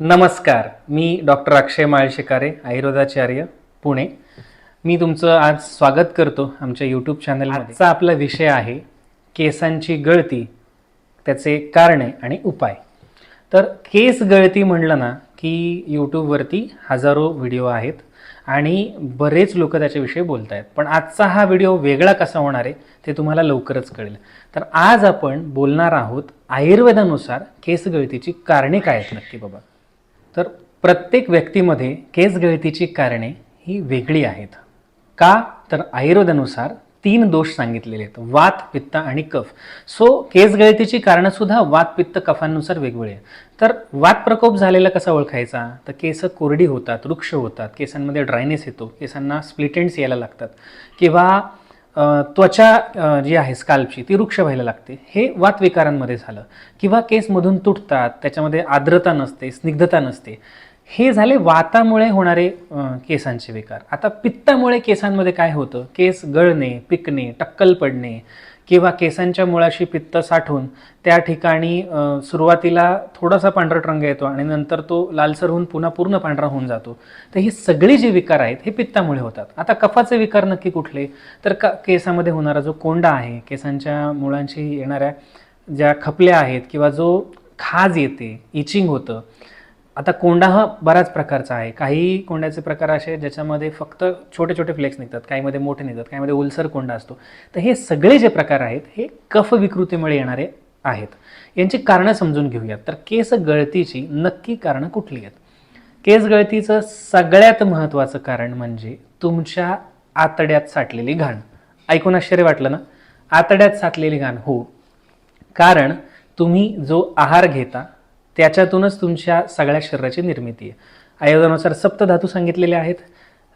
नमस्कार मी डॉक्टर अक्षय माळशेकारे आयुर्वेदाचार्य पुणे. मी तुमचं आज स्वागत करतो आमच्या यूट्यूब चॅनलमध्ये आजचा आपला विषय आहे केसांची गळती त्याचे कारणे आणि उपाय. तर केस गळती म्हणलं ना की यूट्यूबवरती हजारो व्हिडिओ आहेत आणि बरेच लोक त्याच्याविषयी बोलत आहेत पण आजचा हा व्हिडिओ वेगळा कसा होणार आहे ते तुम्हाला लवकरच कळेल. तर आज आपण बोलणार आहोत आयुर्वेदानुसार केस गळतीची कारणे काय आहेत नक्की बाबा? तर प्रत्येक व्यक्तीमध्ये केस गळतीची कारणे ही वेगळी आहेत. का? तर आयुर्वेदानुसार तीन दोष सांगितलेले आहेत. वात पित्त आणि कफ. सो केस गळतीची कारणंसुद्धा वात पित्त कफांनुसार वेगवेगळे आहे तर वात प्रकोप झालेला कसा ओळखायचा? तर केस कोरडी होतात वृक्ष होतात केसांमध्ये ड्रायनेस येतो केसांना स्प्लिटेंट्स यायला लागतात. किंवा त्वचा जी आहे स्काल्पची ती वृक्ष व्हायला लागते. हे वातविकारांमध्ये झालं. किंवा केसमधून तुटतात त्याच्यामध्ये आर्द्रता नसते स्निग्धता नसते. हे झाले वातामुळे होणारे केसांचे विकार. आता पित्तामुळे केसांमध्ये काय होतं? केस गळणे पिकणे टक्कल पडणे किंवा केसांच्या मुळाशी पित्त साठून त्या ठिकाणी सुरुवातीला थोडासा पांढरट रंग येतो आणि नंतर तो लालसर होऊन पुन्हा पूर्ण पांढरा होऊन जातो. तर ही सगळी जी विकार आहेत हे पित्तामुळे होतात. आता कफाचे विकार नक्की कुठले? तर क केसामध्ये होणारा जो कोंडा आहे केसांच्या मुळांशी येणाऱ्या ज्या खपल्या आहेत किंवा जो खाज येते इचिंग होतं आता कोंडा हा बऱ्याच प्रकारचा आहे. काही कोंड्याचे प्रकार असे ज्याच्यामध्ये फक्त छोटे छोटे फ्लेक्स निघतात. काहीमध्ये मोठे निघतात. काहीमध्ये ओलसर कोंडा असतो. तर हे सगळे जे प्रकार आहेत हे कफ विकृतीमुळे येणारे आहेत. यांची कारणं समजून घेऊयात. तर केस गळतीची नक्की कारणं कुठली आहेत? केस गळतीचं सगळ्यात महत्त्वाचं कारण म्हणजे तुमच्या आतड्यात साठलेली घाण. ऐकून आश्चर्य वाटलं ना? आतड्यात साठलेली घाण हो. कारण तुम्ही जो आहार घेता त्याच्यातूनच तुमच्या सगळ्या शरीराची निर्मिती आहे. आयुर्वेदानुसार सप्तधातू सांगितलेले आहेत.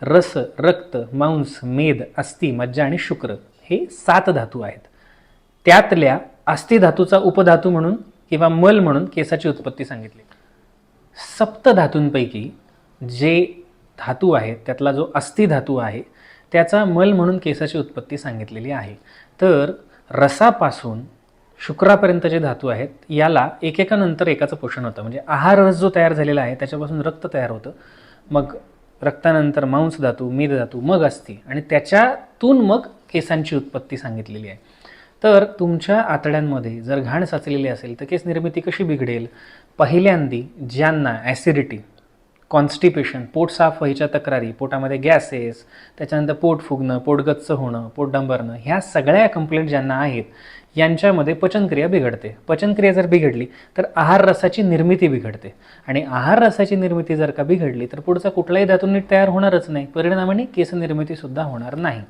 रस रक्त मांस मेद अस्थि मज्जा आणि शुक्र हे सात धातू आहेत. त्यातल्या अस्थिधातूचा उपधातू म्हणून किंवा मल म्हणून केसाची उत्पत्ती सांगितली. सप्तधातूंपैकी जे धातू आहेत त्यातला जो अस्थिधातू आहे त्याचा मल म्हणून केसाची उत्पत्ती सांगितलेली आहे. तर रसापासून शुक्रापर्यंत जे धातू आहेत. याला एकेकानंतर एकाचं पोषण होतं. म्हणजे आहार रस जो तयार झालेला आहे त्याच्यापासून रक्त तयार होतं. मग रक्तानंतर मांस धातू मेद धातू मग असते आणि त्याच्यातून मग केसांची उत्पत्ती सांगितलेली आहे. तर तुमच्या आतड्यांमध्ये जर घाण साचलेली असेल तर केस निर्मिती कशी बिघडेल? पहिल्यांदी ज्यांना ॲसिडिटी कॉन्स्टिपेशन पोट साफ व्हायच्या तक्रारी पोटामध्ये गॅसेस त्याच्यानंतर पोट फुगणं पोटगच्च होणं पोट डंबरणं ह्या सगळ्या कंप्लेंट ज्यांना आहेत यांच्यामध्ये पचनक्रिया बिघडते. पचनक्रिया जर बिघडली तर आहार रसाची निर्मिती बिघडते. आणि आहार रसाची निर्मिती जर का बिघडली तर पुढचा कुठलाही धातू नीट तयार होणारच नाही. परिणामाने केस निर्मितीसुद्धा होणार नाही.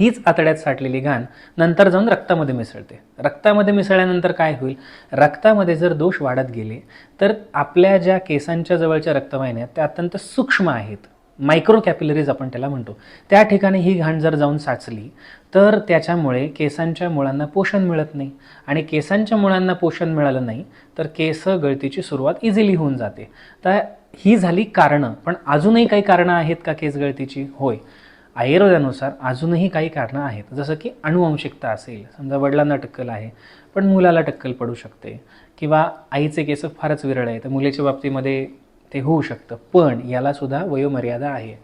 हीच आतड्यात साठलेली घाण नंतर जाऊन रक्तामध्ये मिसळते. रक्तामध्ये मिसळल्यानंतर काय होईल? रक्तामध्ये जर दोष वाढत गेले तर आपल्या ज्या केसांच्या जवळच्या रक्तवाहिन्या त्या अत्यंत सूक्ष्म आहेत. मायक्रो कॅपिलरीज आपण त्याला म्हणतो. त्या ठिकाणी ही घाण जर जाऊन साचली तर त्याच्यामुळे केसांच्या मुळांना पोषण मिळत नाही. आणि केसांच्या मुळांना पोषण मिळालं नाही तर केस गळतीची सुरुवात इझिली होऊन जाते. तर ही झाली कारणं. पण अजूनही काही कारणं आहेत का केस गळतीची? होय. आयुर्वेदानुसार अजूनही काही कारणं आहेत. जसं की अनुवंशिकता असेल समजा वडिलांना टक्कल आहे पण मुलाला टक्कल पडू शकते किंवा आईचे केस फारच विरळ आहे तर मुलीच्या बाबतीमध्ये ते होऊ शकतं. पण यालासुद्धा वयोमर्यादा आहे.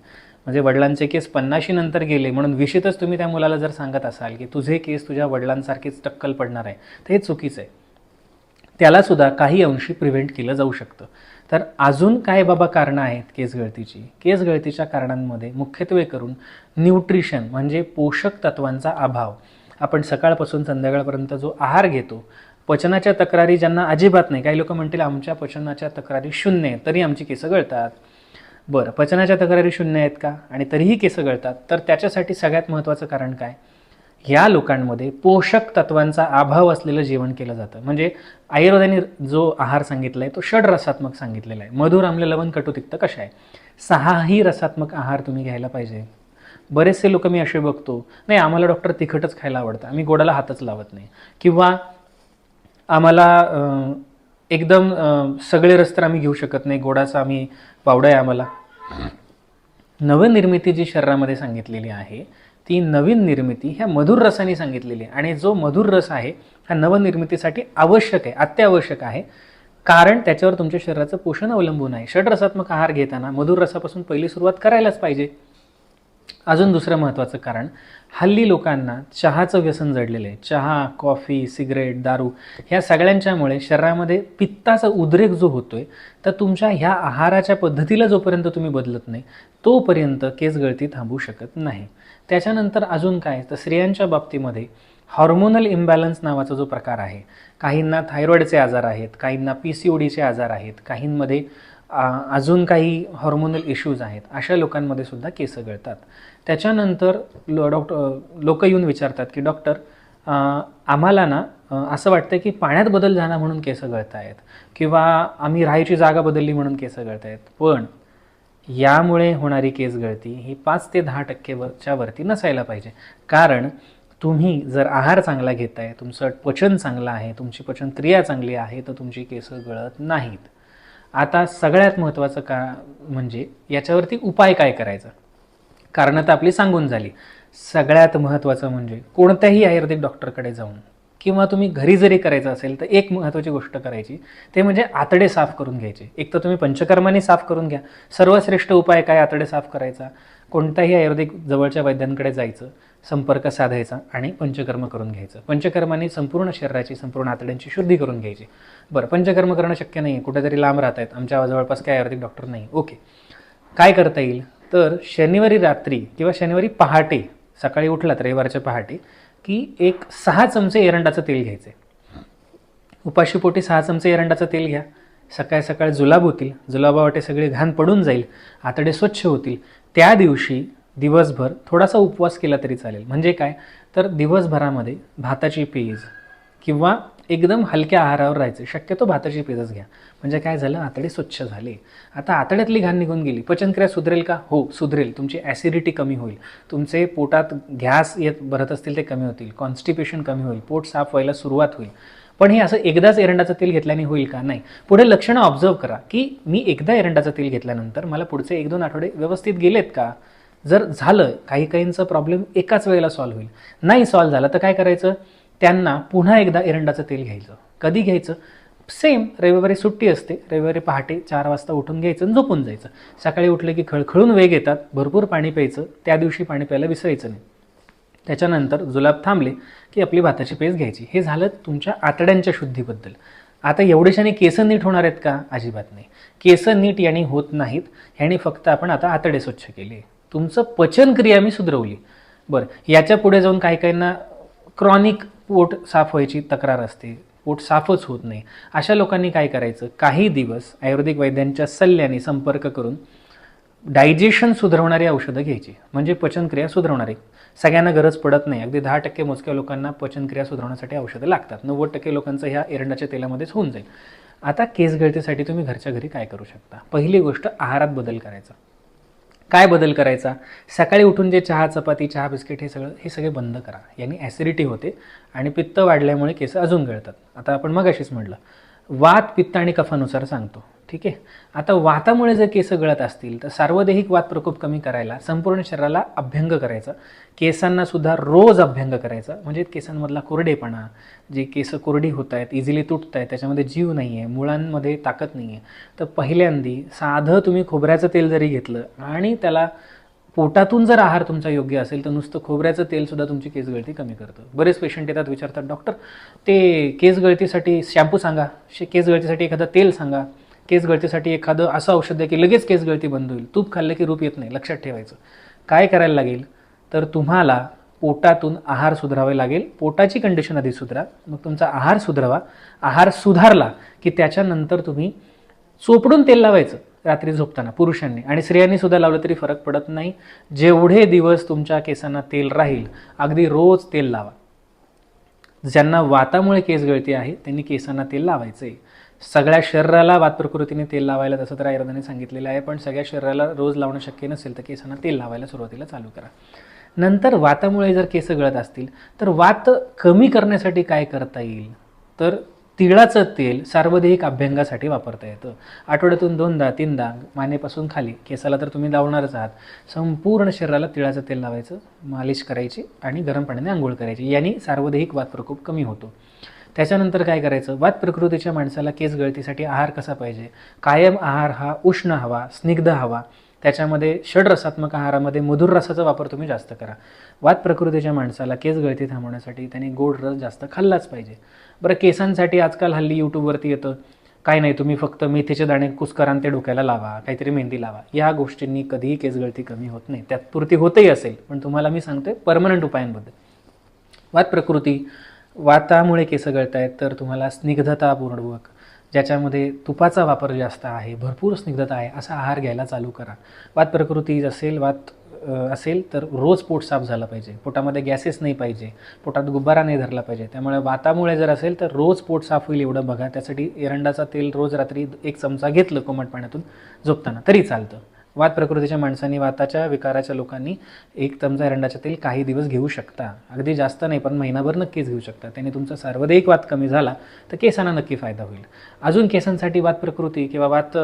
म्हणजे वडिलांचे केस पन्नाशी नंतर गेले म्हणून विषितच तुम्ही त्या मुलाला जर सांगत असाल की तुझे केस तुझ्या वडिलांसारखेच टक्कल पडणार आहे तर हे चुकीचं आहे. त्यालासुद्धा काही अंशी प्रिव्हेंट केलं जाऊ शकतं. तर अजून काय बाबा कारणं आहेत केस गळतीची? केस गळतीच्या कारणांमध्ये मुख्यत्वे करून न्यूट्रिशन म्हणजे पोषक तत्वांचा अभाव. आपण सकाळपासून संध्याकाळपर्यंत जो आहार घेतो पचनाच्या तक्रारी ज्यांना अजिबात नाही काही लोक म्हणतील आमच्या पचनाच्या तक्रारी शून्य आहेत तरी आमची केसं गळतात. बरं पचनाच्या तक्रारी शून्य आहेत का? आणि तरीही केसं गळतात तर त्याच्यासाठी सगळ्यात महत्त्वाचं कारण काय? ह्या लोकांमध्ये पोषक तत्वांचा अभाव असलेलं जेवण केलं जातं. म्हणजे आयुर्वेदाने जो आहार सांगितला आहे तो षड रसात्मक सांगितलेला आहे. मधुर आम्ल लवण कटुतिक्त कशा आहे? सहाही रसात्मक आहार तुम्ही घ्यायला पाहिजे. बरेचसे लोक मी असे बघतो नाही आम्हाला डॉक्टर तिखटच खायला आवडतं. आम्ही गोडाला हातच लावत नाही. किंवा आम्हाला एकदम सगळे रस्तर आम्ही घेऊ शकत नाही. गोडाचा आम्ही पावडा आहे आम्हाला. नवनिर्मिती जी शरीरामध्ये सांगितलेली आहे ती नवीन निर्मिती ह्या मधुर रसाने सांगितलेली आहे. आणि जो मधुर रस आहे हा नवनिर्मितीसाठी आवश्यक आहे अत्यावश्यक आहे. कारण त्याच्यावर तुमच्या शरीराचं पोषण अवलंबून आहे. षडरसात्मक आहार घेताना मधुर रसापासून पहिली सुरुवात करायलाच पाहिजे. अजून दुसरं महत्त्वाचं कारण हल्ली लोकांना चहाचं व्यसन जडलेलं आहे. चहा कॉफी सिगरेट दारू ह्या सगळ्यांच्यामुळे शरीरामध्ये पित्ताचा उद्रेक जो होतो आहे तर तुमच्या ह्या आहाराच्या पद्धतीला जोपर्यंत तुम्ही बदलत नाही तोपर्यंत केस गळती थांबू शकत नाही. त्याच्यानंतर अजून काय? तर स्त्रियांच्या बाबतीमध्ये हॉर्मोनल इम्बॅलन्स नावाचा जो प्रकार आहे काहींना थायरॉईडचे आजार आहेत काहींना पी सी ओ डीचे आजार आहेत काहींमध्ये अजून काही हॉर्मोनल इश्यूज आहेत अशा लोकांमध्ये सुद्धा केस गळतात. त्याच्यानंतर लो डॉक्टर लोक येऊन विचारतात की डॉक्टर आम्हाला ना असं वाटतं की पाण्यात बदल झाला म्हणून केस गळत आहेत किंवा आम्ही राहायची जागा बदलली म्हणून केस गळत आहेत पण यामुळे होणारी केस गळती ही पाच ते दहा टक्केवरच्या वरती नसायला पाहिजे. कारण तुम्ही जर आहार चांगला घेत आहे तुमचं पचन चांगलं आहे तुमची पचनक्रिया चांगली आहे तर तुमची केस गळत नाहीत. आता सगळ्यात महत्त्वाचं का म्हणजे याच्यावरती उपाय काय करायचा? कारणं तर आपली सांगून झाली. सगळ्यात महत्त्वाचं म्हणजे कोणत्याही आयुर्वेदिक डॉक्टरकडे जाऊन किंवा तुम्ही घरी जरी करायचं असेल तर एक महत्त्वाची गोष्ट करायची ते म्हणजे आतडे साफ करून घ्यायचे. एक तर तुम्ही पंचकर्माने साफ करून घ्या. सर्वश्रेष्ठ उपाय काय आतडे साफ करायचा? कोणताही आयुर्वेदिक जवळच्या वैद्यांकडे जायचं संपर्क साधायचा आणि पंचकर्म करून घ्यायचं. पंचकर्माने संपूर्ण शरीराची संपूर्ण आतड्यांची शुद्धी करून घ्यायची. बरं पंचकर्म करणं शक्य नाही आहे कुठेतरी लांब राहत आहेत आमच्या जवळपास काय आयुर्वेदिक डॉक्टर नाही. ओके. काय करता येईल? तर शनिवारी रात्री किंवा शनिवारी पहाटे सकाळी उठलात रविवारच्या पहाटे की एक सहा चमचे एरंडाचं तेल घ्यायचे उपाशीपोटी सहा चमचे एरंडाचं तेल घ्या. सकाळ सकाळ जुलाब होतील. जुलाबावाटे सगळे घाण पडून जाईल. आतडे स्वच्छ होतील. त्या दिवशी दिवसभर थोडासा उपवास केला तरी चालेल. म्हणजे काय? तर दिवसभरामध्ये भाताची पेज किंवा एकदम हलक्या आहारावर राहायचे. शक्यतो भाताची पेजच घ्या. म्हणजे काय झालं? आतडे स्वच्छ झाले. आता आतड्यातली घाण निघून गेली. पचनक्रिया सुधरेल का? हो सुधरेल. तुमची ॲसिडिटी कमी होईल. तुमचे पोटात गॅस येत भरत असतील ते कमी होतील. कॉन्स्टिपेशन कमी होईल. पोट साफ व्हायला सुरुवात होईल. पण हे असं एकदाच एरंडाचं तेल घेतल्याने होईल का? नाही. पुढे लक्षणं ऑब्झर्व करा की मी एकदा एरंडाचं तेल घेतल्यानंतर मला पुढचे एक दोन आठवडे व्यवस्थित गेलेत का? जर झालं काही काहींचा प्रॉब्लेम एकाच वेळेला सॉल्व्ह होईल. नाही सॉल्व्ह झालं तर काय करायचं? त्यांना पुन्हा एकदा एरंडाचं तेल घ्यायचं. कधी घ्यायचं? सेम रविवारी सुट्टी असते रविवारी पहाटे चार वाजता उठून घ्यायचं आणि झोपून जायचं. सकाळी उठलं की खळखळून वेग येतात भरपूर पाणी प्यायचं त्या दिवशी पाणी प्यायला विसरायचं नाही. त्याच्यानंतर जुलाब थांबले की आपली भाताची पेज घ्यायची. हे झालं तुमच्या आतड्यांच्या शुद्धीबद्दल. आता एवढेशाने केस नीट होणार आहेत का? अजिबात नाही. केस नीट याने होत नाहीत ह्याने फक्त आपण आता आतडे स्वच्छ केले. तुमचं पचनक्रिया मी सुधरवली. बरं याच्यापुढे जाऊन काही काहींना क्रॉनिक पोट साफ व्हायची तक्रार असते. पोट साफच होत नाही. अशा लोकांनी काय करायचं? काही दिवस आयुर्वेदिक वैद्यांच्या सल्ल्याने संपर्क करून डायजेशन सुधारणारी औषधं घ्यायची. म्हणजे पचनक्रिया सुधारवणारी सगळ्यांना गरज पडत नाही. अगदी दहा टक्के मोजक्या लोकांना पचनक्रिया सुधारण्यासाठी औषधं लागतात. नव्वद टक्के लोकांचं ह्या एरंडाच्या तेलामध्येच होऊन जाईल. आता केस गळतीसाठी तुम्ही घरच्या घरी काय करू शकता? पहिली गोष्ट आहारात बदल करायचा. काय बदल करायचा? सकाळी उठून जे चहा चपाती चहा बिस्किट हे सगळं हे सगळे बंद करा. यांनी ॲसिडिटी होते आणि पित्त वाढल्यामुळे केस अजून गळतात. आता आपण मग अशीच म्हटलं वात पित्त आणि कफानुसार सांगतो. ठीक आहे? आता वातामुळे जर केस गळत असतील तर सार्वदेहिक वात प्रकोप कमी करायला संपूर्ण शरीराला अभ्यंग करायचा. केसांना सुद्धा रोज अभ्यंग करायचा. म्हणजे केसांमधला कोरडेपणा जे केस कोरडी होत आहेत इझिली तुटत आहेत त्याच्यामध्ये जीव नाही आहे मुळांमध्ये ताकद नाही आहे तर पहिल्यांदी साधं तुम्ही खोबऱ्याचं तेल जरी घेतलं आणि त्याला पोटातून जर आहार तुमचा योग्य असेल तर नुसतं खोबऱ्याचं तेलसुद्धा तुमची केस गळती कमी करतं. बरेच पेशंट येतात विचारतात डॉक्टर ते केस गळतीसाठी शॅम्पू सांगा शे केस गळतीसाठी एखादं तेल सांगा केस गळतीसाठी एखादं असं औषध द्या की लगेच केस गळती बंद होईल. तूप खाल्लं की रूप येत नाही लक्षात ठेवायचं. काय करायला लागेल? तर तुम्हाला पोटातून आहार सुधारावे लागेल. पोटाची कंडिशन आधी सुधरा मग तुमचा आहार सुधारावा. आहार सुधारला की त्याच्यानंतर तुम्ही चोपडून तेल लावायचं. रात्री झोपताना पुरुषांनी. आणि स्त्रियांनी सुद्धा लावलं तरी फरक पडत नाही. जेवढे दिवस तुमच्या केसांना तेल राहील अगदी रोज तेल लावा. ज्यांना वातामुळे केस गळती आहे त्यांनी केसांना तेल लावायचं आहे सगळ्या शरीराला वात प्रकृतीने तेल लावायला तसं तर आयुर्वेदाने सांगितलेलं आहे पण सगळ्या शरीराला रोज लावणं शक्य नसेल तर केसांना तेल लावायला सुरुवातीला चालू करा. नंतर वातामुळे जर केस गळत असतील तर वात कमी करण्यासाठी काय करता येईल? तर तिळाचं तेल सार्वधिक अभ्यंगासाठी वापरता येतं. आठवड्यातून दोनदा तीनदा मानेपासून खाली. केसाला तर तुम्ही लावणारच आहात. संपूर्ण शरीराला तिळाचं तेल लावायचं मालिश करायची आणि गरम पाण्याने आंघोळ करायची. यांनी सार्वदेहिक वात प्रकोप कमी होतो. त्याच्यानंतर काय करायचं? वात प्रकृतीच्या माणसाला केस गळतीसाठी आहार कसा पाहिजे? कायम आहार हा उष्ण हवा स्निग्ध हवा. त्याच्यामध्ये षडरसात्मक आहारामध्ये मधुर रसाचा वापर तुम्ही जास्त करा. वात प्रकृतीच्या माणसाला केस गळती थांबवण्यासाठी त्यांनी गोड रस जास्त खाल्लाच पाहिजे. बरं केसांसाठी आजकाल हल्ली यूट्यूबवरती येतं काय नाही तुम्ही फक्त मेथीचे दाणे कुस्करान ते डोक्याला लावा काहीतरी मेहंदी लावा. या गोष्टींनी कधीही केसगळती कमी होत नाही. त्यात पुरती होतही असेल पण तुम्हाला मी सांगतोय परमनंट उपायांबद्दल. वात प्रकृती वातामुळे केस गळत आहेत तर तुम्हाला स्निग्धता स्निग्धतापूर्वक ज्याच्यामध्ये तुपाचा वापर जास्त आहे भरपूर स्निग्धता आहे असा आहार घ्यायला चालू करा. वात प्रकृती असेल वात असेल तर रोज पोट साफ झालं पाहिजे. पोटामध्ये गॅसेस नाही पाहिजे. पोटात गुब्बारा नाही धरला पाहिजे. त्यामुळे वातामुळे जर असेल तर रोज पोट साफ होईल एवढं बघा. त्यासाठी एरंडाचा तेल रोज रात्री एक चमचा घेतलं कोमट पाण्यातून झोपताना. तरी चालतं. वात प्रकृतीच्या माणसांनी वाताच्या विकाराच्या लोकांनी एक चमचा एरंडाच्या तेल काही दिवस घेऊ शकता. अगदी जास्त नाही पण महिनाभर नक्कीच घेऊ शकता. त्याने तुमचा सार्वधिक वाद कमी झाला तर केसांना नक्की फायदा होईल. अजून केसांसाठी वात प्रकृती किंवा वात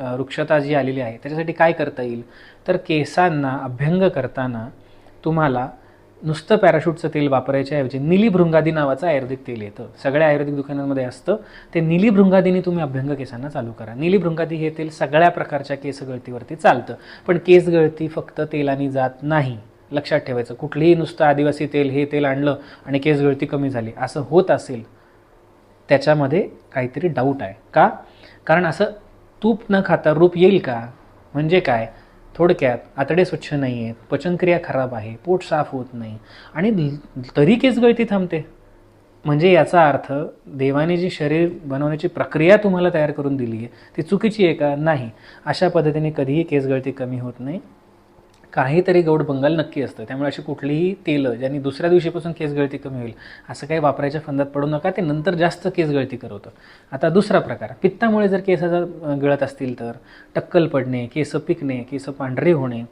वृक्षता जी आलेली आहे त्याच्यासाठी काय करता येईल? तर केसांना अभ्यंग करताना तुम्हाला नुसतं पॅराशूटचं तेल वापरायच्या ऐवजी निलीभृंगादी नावाचं आयुर्वेदिक तेल येतं. सगळ्या आयुर्वेदिक दुकानांमध्ये असतं. ते निलीभृंगादीने तुम्ही अभ्यंग केसांना चालू करा. निलीभृंगादी हे तेल सगळ्या प्रकारच्या केस गळतीवरती चालतं. पण केस गळती फक्त तेलाने जात नाही. लक्षात ठेवायचं. कुठलीही नुसतं आदिवासी तेल हे तेल आणलं आणि केस गळती कमी झाली असं होत असेल त्याच्यामध्ये काहीतरी डाऊट आहे. का? कारण असं तूप न खाता रूप येईल का? म्हणजे काय? थोडक्यात आतडे स्वच्छ नाही आहेत पचनक्रिया खराब आहे पोट साफ होत नाही. आणि तरी केस गळती थांबते. म्हणजे याचा अर्थ देवाने जी शरीर बनवण्याची प्रक्रिया तुम्हाला तयार करून दिली आहे ती चुकीची आहे का? नाही. अशा पद्धतीने कधीही केस गळती कमी होत नाही. काहीतरी गौड बंगाल नक्की असतं. त्यामुळे अशी कुठलीही तेलं ज्यांनी दुसऱ्या दिवशीपासून केस गळती कमी होईल असं काही वापरायच्या फंदात पडू नका. ते नंतर जास्त केस गळती करवतं. आता दुसरा प्रकार पित्तामुळे जर केस जर गळत असतील तर टक्कल पडणे केस पिकणे केस पांढरे होणे.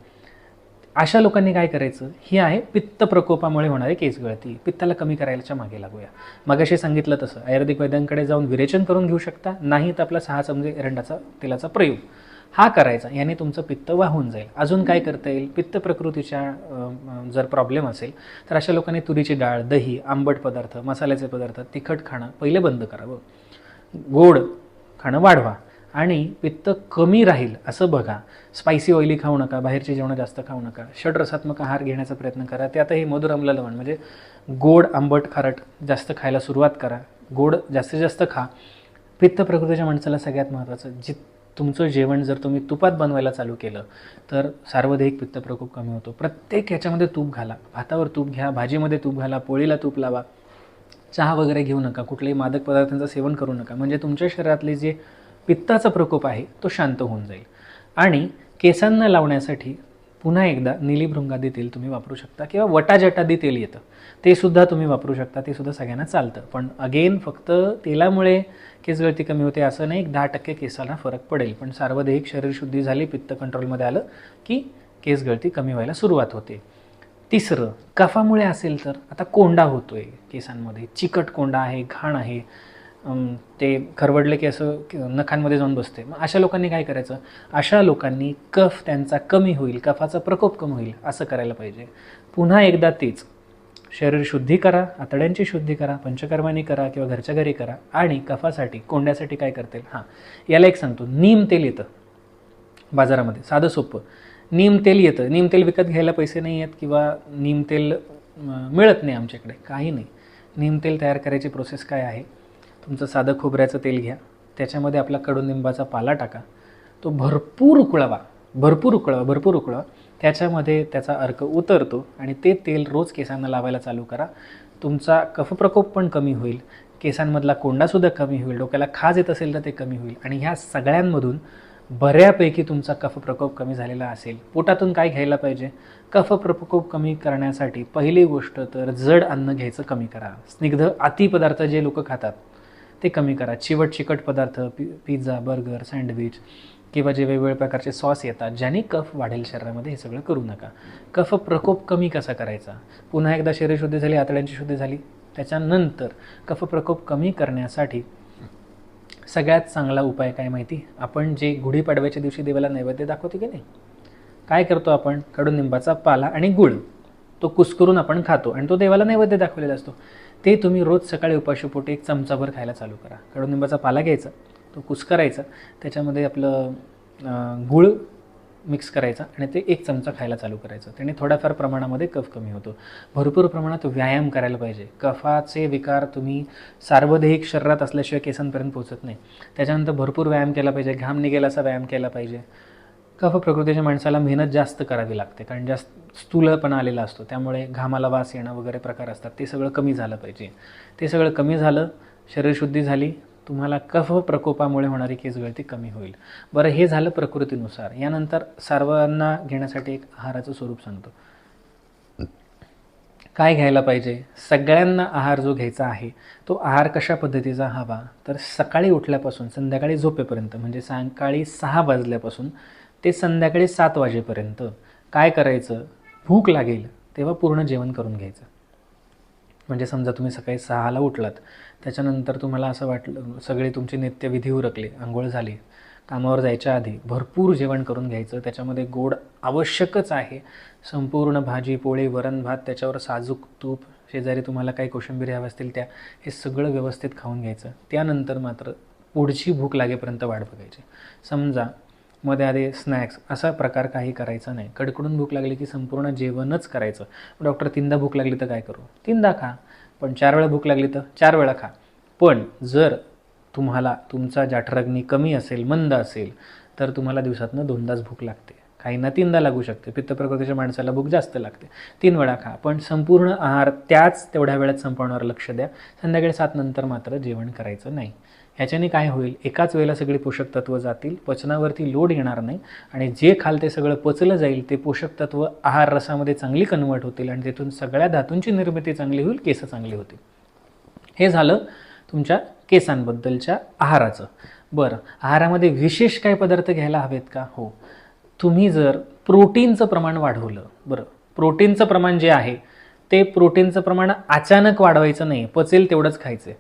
अशा लोकांनी काय करायचं? ही आहे पित्त प्रकोपामुळे होणारी केस गळती. पित्ताला कमी करायच्या मागे लागूया. मगाशी सांगितलं तसं. आयुर्वेदिक वैद्यांकडे जाऊन विरेचन करून घेऊ शकता. नाही तर आपला सहा चमचे एरंडाचा तेलाचा प्रयोग. हा करायचा याने तुमचं पित्त वाहून जाईल. अजून काय करता येईल? पित्त प्रकृतीच्या जर प्रॉब्लेम असेल तर अशा लोकांनी तुरीची डाळ दही आंबट पदार्थ मसाल्याचे पदार्थ तिखट खाणं पहिले बंद करावं गोड खाणं वाढवा आणि पित्त कमी राहील असं बघा. स्पायसी ऑइली खाऊ नका बाहेरची जेवणं जास्त खाऊ नका. षडरसात्मक आहार घेण्याचा प्रयत्न करा. त्यातही मधुर अम्ल लवण म्हणजे गोड आंबट खारट जास्त खायला सुरुवात करा. गोड जास्तीत जास्त खा. पित्त प्रकृतीच्या माणसाला सगळ्यात महत्त्वाचं जी तुमचं जेवण जर तुम्ही तुपात बनवायला चालू केलं तर सार्वधिक पित्त प्रकोप कमी होतो. प्रत्येक ह्याच्यामध्ये तूप घाला. भातावर तूप घ्या भाजीमध्ये तूप घाला पोळीला तूप लावा. चहा वगैरे घेऊ नका कुठल्याही मादक पदार्थांचं सेवन करू नका. म्हणजे तुमच्या शरीरातले जे पित्ताचा प्रकोप आहे तो शांत होऊन जाईल. आणि केसांना लावण्यासाठी पुन्हा एकदा निलीभृंगादी तेल तुम्ही वापरू शकता किंवा वटाजटादी तेल येतं. ते सुद्धा तुम्ही वापरू शकता ते सुद्धा सगळ्यांना चालतं. पण अगेन फक्त तेलामुळे केस गळती कमी होते असं नाही एक दहा टक्के केसांना फरक पडेल. पण सार्वदेहिक शरीरशुद्धी झाली पित्त कंट्रोलमध्ये आलं की केस गळती कमी व्हायला सुरुवात होते. तिसरं कफामुळे असेल तर आता कोंडा होतो आहे केसांमध्ये. चिकट कोंडा आहे घाण आहे. ते खरवडले की असं नखांमध्ये जाऊन बसते. मग अशा लोकांनी काय करायचं? अशा लोकांनी कफ त्यांचा कमी होईल कफाचा प्रकोप कमी होईल असं करायला पाहिजे. पुन्हा एकदा तेच शरीर शुद्धी करा आतड्यांची शुद्धी करा पंचकर्मानी करा किंवा घरच्या घरी करा आणि कफासाठी कोंड्यासाठी काय करतील? हां याला एक सांगतो नीम तेल येतं. बाजारामध्ये साधं सोपं. नीम तेल येतं. नीम तेल विकत घ्यायला पैसे नाही आहेत किंवा नीम तेल मिळत नाही आमच्याकडे काही नाही. नीम तेल तयार करायची प्रोसेस काय आहे? तुमचं साधं खोबऱ्याचं तेल घ्या. त्याच्यामध्ये आपला कडुनिंबाचा पाला टाका. तो भरपूर उकळवा. भरपूर उकळा भरपूर उकळा. त्याच्यामध्ये त्याचा अर्क उतरतो आणि ते तेल रोज केसांना लावायला चालू करा. तुमचा कफप्रकोप पण कमी होईल. केसांमधला कोंडासुद्धा कमी होईल. डोक्याला खाज येत असेल तर ते कमी होईल. आणि ह्या सगळ्यांमधून बऱ्यापैकी तुमचा कफ प्रकोप कमी झालेला असेल. पोटातून काय घ्यायला पाहिजे? कफ प्रकोप कमी करण्यासाठी पहिली गोष्ट तर जड अन्न घ्यायचं कमी करा. स्निग्ध अति पदार्थ जे लोक खातात ते कमी करा. चिवट चिकट पदार्थ पि पिझ्झा बर्गर सँडविच किंवा जे वेगवेगळ्या प्रकारचे सॉस येतात ज्याने कफ वाढेल शरीरामध्ये हे सगळं करू नका. कफ प्रकोप कमी कसा करायचा? पुन्हा एकदा शरीर शुद्ध झाली आतड्यांची शुद्धी झाली. त्याच्यानंतर कफ प्रकोप कमी करण्यासाठी सगळ्यात चांगला उपाय काय माहिती? आपण जे गुढीपाडव्याच्या दिवशी देवाला नैवेद्य दाखवतो की नाही? काय करतो आपण? कडुनिंबाचा पाला आणि गुळ. तो कुस्करून आपण खातो आणि तो देवाला नैवेद्य दाखवलेला असतो. ते तुम्ही रोज सकाळी उपाशीपोटी एक चमचाभर खायला चालू करा. कडुनिंबाचा पाला घ्यायचा. तो कुस्करायचा त्याच्यामध्ये आपलं गूळ मिक्स करायचा आणि ते एक चमचा खायला चालू करायचं. त्याने थोड्याफार प्रमाणामध्ये कफ कमी होतो. भरपूर प्रमाणात व्यायाम करायला पाहिजे. कफाचे विकार तुम्ही सार्वधिक शरीरात असल्याशिवाय केसांपर्यंत पोहोचत नाही. त्याच्यानंतर भरपूर व्यायाम केला पाहिजे. घाम निघेल असा व्यायाम केला पाहिजे. कफ प्रकृतीच्या माणसाला मेहनत जास्त करावी लागते कारण जास्त स्थूलपणा आलेला असतो. त्यामुळे घामाला वास येणं वगैरे प्रकार असतात. ते सगळं कमी झालं पाहिजे. ते सगळं कमी झालं शरीरशुद्धी झाली तुम्हाला कफ प्रकोपामुळे होणारी केस गळती कमी होईल. बरं हे झालं प्रकृतीनुसार. यानंतर सर्वांना घेण्यासाठी एक आहाराचं स्वरूप सांगतो. काय घ्यायला पाहिजे? सगळ्यांना आहार जो घ्यायचा आहे तो आहार कशा पद्धतीचा हवा? तर सकाळी उठल्यापासून संध्याकाळी झोपेपर्यंत म्हणजे सकाळी सहा वाजल्यापासून ते संध्याकाळी सात वाजेपर्यंत काय करायचं? भूक लागेल तेव्हा पूर्ण जेवण करून घ्यायचं. म्हणजे समजा तुम्ही सकाळी सहाला उठलात त्याच्यानंतर तुम्हाला असं वाटलं सगळे तुमची नित्यविधी उरकले आंघोळ झाली कामावर जायच्या आधी भरपूर जेवण करून घ्यायचं त्याच्यामध्ये गोड आवश्यकच आहे. संपूर्ण भाजी पोळी वरण भात त्याच्यावर साजूक तूप शेजारी तुम्हाला काही कोशिंबीर हव्या असतील त्या हे सगळं व्यवस्थित खाऊन घ्यायचं. त्यानंतर मात्र पुढची भूक लागेपर्यंत वाट बघायची. समजा मध्ये आधी स्नॅक्स असा प्रकार काही करायचा नाही. कडकडून भूक लागली की संपूर्ण जेवणच करायचं. डॉक्टर तीनदा भूक लागली तर काय करू? तीनदा खा. पण चार वेळा भूक लागली तर चार वेळा खा. पण जर तुम्हाला तुमचा जाठराग्नी कमी असेल मंद असेल तर तुम्हाला दिवसातनं दोनदाच भूक लागते. काहींना तीनदा लागू शकते. पित्त प्रकृतीच्या माणसाला भूक जास्त लागते. तीन वेळा खा. पण संपूर्ण आहार त्याच तेवढ्या वेळात संपवण्यावर लक्ष द्या. संध्याकाळी सात नंतर मात्र जेवण करायचं नाही. ह्याच्याने काय होईल? एकाच वेळेला सगळी पोषक तत्व जातील पचनावरती लोड येणार नाही आणि जे खाल ते सगळं पचलं जाईल ते पोषक तत्व आहार रसामध्ये चांगली कन्वर्ट होतील आणि तिथून सगळ्या धातूंची निर्मिती चांगली होईल केसं चांगली होतील. हे झालं तुमच्या केसांबद्दलच्या आहाराचं. बरं आहारामध्ये विशेष काय पदार्थ घ्यायला हवेत का? हो. तुम्ही जर प्रोटीनचं प्रमाण वाढवलं बरं प्रोटीनचं प्रमाण जे आहे ते प्रोटीनचं प्रमाण अचानक वाढवायचं नाही पचेल तेवढंच खायचं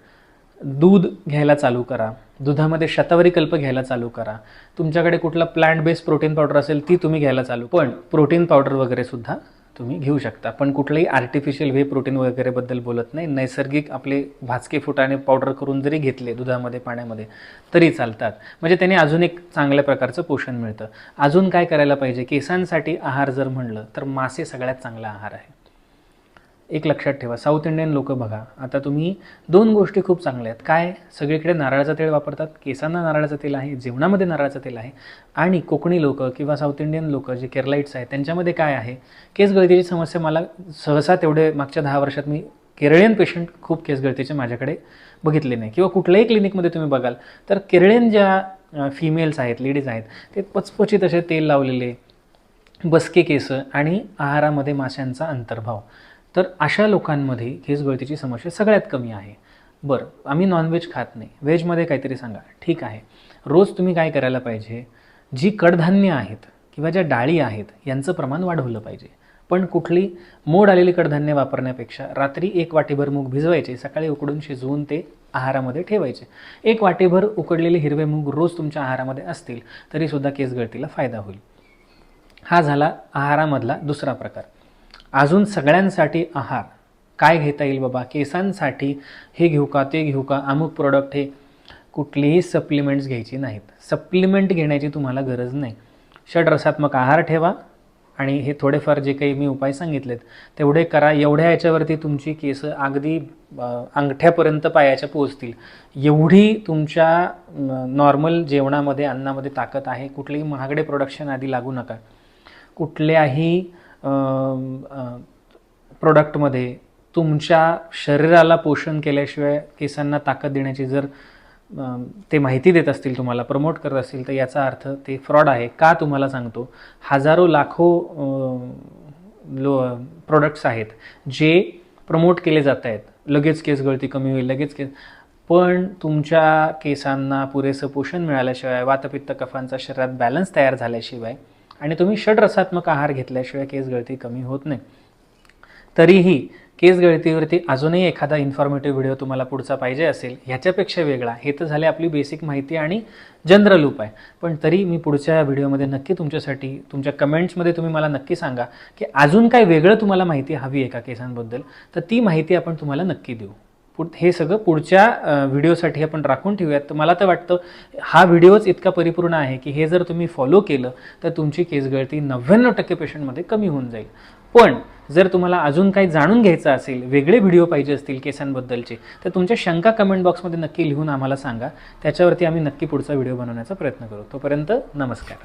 दूध घ्यायला चालू करा. दुधामध्ये शतावरी कल्प घ्यायला चालू करा. तुमच्याकडे कुठला प्लांट बेस्ड प्रोटीन पावडर असेल ती तुम्ही घ्यायला चालू पण प्रोटीन पावडर वगैरे सुद्धा तुम्ही घेऊ शकता. पण कुठलंही आर्टिफिशियल व्हे प्रोटीन वगैरेबद्दल बोलत नाही. नैसर्गिक आपले भाजके फुटाणे पावडर करून जरी घेतले दुधामध्ये पाण्यामध्ये तरी चालतात. म्हणजे त्याने अजून एक चांगल्या प्रकारचं पोषण मिळतं. अजून काय करायला पाहिजे? केसांसाठी आहार जर म्हणलं तर मासे सगळ्यात चांगला आहार आहे. एक लक्षात ठेवा. साऊथ इंडियन लोक बघा. आता तुम्ही दोन गोष्टी खूप चांगल्या आहेत. काय? सगळीकडे नारळाचं तेल वापरतात. केसांना नारळाचं तेल आहे. जेवणामध्ये नारळाचं तेल आहे. आणि कोकणी लोक किंवा साऊथ इंडियन लोक जे केरलाइट्स आहेत त्यांच्यामध्ये काय आहे? केस गळतीची समस्या मला सहसा तेवढे मागच्या दहा वर्षात मी केरळियन पेशंट खूप केस गळतीचे माझ्याकडे बघितले नाही. किंवा कुठल्याही क्लिनिकमध्ये तुम्ही बघाल तर केरळियन ज्या फिमेल्स आहेत लेडीज आहेत ते पचपचित असे तेल लावलेले बसके केस आणि आहारामध्ये माशांचा अंतर्भाव. तर अशा लोकांमध्ये केस गळतीची समस्या सगळ्यात कमी आहे. बरं आम्ही नॉनव्हेज खात नाही. व्हेजमध्ये काहीतरी सांगा. ठीक आहे. रोज तुम्ही काय करायला पाहिजे? जी कडधान्य आहेत किंवा ज्या डाळी आहेत यांचं प्रमाण वाढवलं पाहिजे. पण कुठली? मोड आलेली कडधान्य वापरण्यापेक्षा रात्री एक वाटीभर मूग भिजवायचे सकाळी उकडून शिजवून ते आहारामध्ये ठेवायचे. एक वाटीभर उकडलेले हिरवे मूग रोज तुमच्या आहारामध्ये असतील तरीसुद्धा केस गळतीला फायदा होईल. हा झाला आहारामधला दुसरा प्रकार. अजून सगळ्यांसाठी आहार. काय घेता येईल बाबा? केसांसाठी हे घेऊ का ते घेऊ का? अमुक प्रोडक्ट हे कुठलीही सप्लिमेंट्स घ्यायची नाहीत. सप्लिमेंट घेण्याची तुम्हाला गरज नाही. षडरसात्मक आहार ठेवा आणि हे थोडेफार जे काही मी उपाय सांगितलेत तेवढे करा. एवढ्या याच्यावरती तुमची केस अगदी अंगठ्यापर्यंत पायाच्या पोचतील एवढी तुमच्या नॉर्मल जेवणामध्ये अन्नामध्ये ताकद आहे. कुठलेही महागडे प्रोडक्शन आधी लागू नका. कुठल्याही प्रोडक्टमध्ये तुमच्या शरीराला पोषण केल्याशिवाय केसांना ताकद देण्याची जर ते माहिती देत असतील तुम्हाला प्रमोट करत असतील तर याचा अर्थ ते फ्रॉड आहे. का तुम्हाला सांगतो? हजारो लाखो लो प्रोडक्ट्स आहेत जे प्रमोट केले जात आहेत. लगेच केस गळती कमी होईल लगेच केस पण तुमच्या केसांना पुरेसं पोषण मिळाल्याशिवाय वातपित्त कफांचा शरीरात बॅलन्स तयार झाल्याशिवाय आणि तुम्ही षडरसात्मक आहार घेतल्याशिवाय केस गळती कमी होत नाही. तरीही केस गळतीवरती अजूनही एखादा इन्फॉर्मेटिव्ह व्हिडिओ तुम्हाला पुढचा पाहिजे असेल ह्याच्यापेक्षा वेगळा. हे तर झाले आपली बेसिक माहिती आणि जनरल उपाय. पण तरी मी पुढच्या व्हिडिओमध्ये नक्की तुमच्यासाठी तुमच्या कमेंट्समध्ये तुम्ही मला नक्की सांगा की अजून काय वेगळं तुम्हाला माहिती हवी आहे का केसांबद्दल? तर ती माहिती आपण तुम्हाला नक्की देऊ. पुढ हे सगळं पुढच्या व्हिडिओसाठी आपण राखून ठेवूयात. तर मला तर वाटतं हा व्हिडिओच इतका परिपूर्ण आहे की हे जर तुम्ही फॉलो केलं तर तुमची केस गळती नव्याण्णव टक्के पेशंटमध्ये कमी होऊन जाईल. पण जर तुम्हाला अजून काही जाणून घ्यायचं असेल वेगळे व्हिडिओ पाहिजे असतील केसांबद्दलचे तर तुमच्या शंका कमेंट बॉक्समध्ये नक्की लिहून आम्हाला सांगा. त्याच्यावरती आम्ही नक्की पुढचा व्हिडिओ बनवण्याचा प्रयत्न करू. तोपर्यंत नमस्कार.